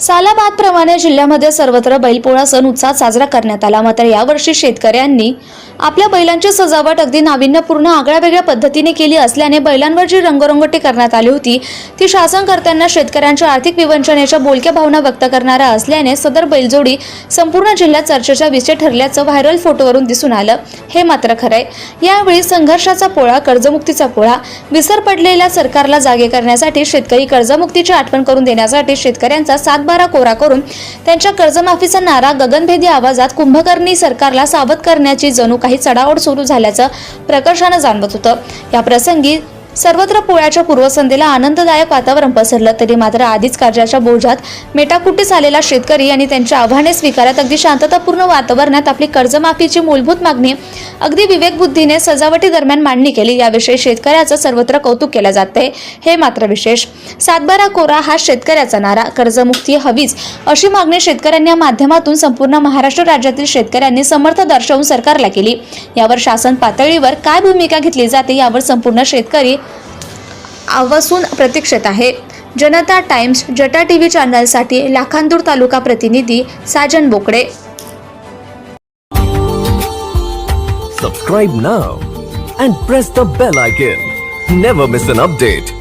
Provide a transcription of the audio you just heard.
सालाबादप्रमाणे जिल्ह्यामध्ये सर्वत्र बैलपोळा सण उत्साहात साजरा करण्यात आला. मात्र यावर्षी शेतकऱ्यांनी आपल्या बैलांची सजावट अगदी नाविन्यपूर्ण आगळ्या वेगळ्या पद्धतीने केली असल्याने बैलांवर जी रंगरंगोटी करण्यात आली होती ती शासनकर्त्यांना शेतकऱ्यांच्या आर्थिक विवंचनेच्या बोलक्या भावना व्यक्त करणारा असल्याने सदर बैलजोडी संपूर्ण जिल्ह्यात चर्चेचा विषय ठरल्याचं व्हायरल फोटोवरून दिसून आलं. हे मात्र खरंय. यावेळी संघर्षाचा पोळा कर्जमुक्तीचा पोळा विसर पडलेल्या सरकारला जागे करण्यासाठी शेतकरी कर्जमुक्तीची आठवण करून देण्यासाठी शेतकऱ्यांचा साथ सातबारा कोरा करून त्यांच्या कर्जमाफीचा नारा गगनभेदी आवाजात कुंभकर्णी सरकारला सावध करण्याची जणू काही चढाओढ सुरू झाल्याचं प्रकर्षानं जाणवत होतं. या प्रसंगी सर्वत्र पोळ्याच्या पूर्वसंध्येला आनंददायक वातावरण पसरलं. तरी मात्र आधीच कर्जाच्या बोजात मेटाकुटीस आलेला शेतकरी आणि त्यांच्या आव्हाने स्वीकारत अगदी शांततापूर्ण वातावरणात आपली कर्जमाफीची मूलभूत मागणी अगदी विवेकबुद्धीने सजावटी दरम्यान मांडणी केली. याविषयी शेतकऱ्याचं सर्वत्र कौतुक केलं जाते हे मात्र विशेष. सातबारा कोरा हा शेतकऱ्याचा नारा. कर्जमुक्ती हवीच अशी मागणी शेतकऱ्यांनी या माध्यमातून संपूर्ण महाराष्ट्र राज्यातील शेतकऱ्यांनी समर्थ दर्शवून सरकारला केली. यावर शासन पातळीवर काय भूमिका घेतली जाते यावर संपूर्ण शेतकरी आवसून प्रतीक्षेत आहे. जनता टाइम्स जटा टी व्ही चॅनलसाठी लाखांदूर तालुका प्रतिनिधी Sajan Bokade. Subscribe now and press the bell icon never miss an update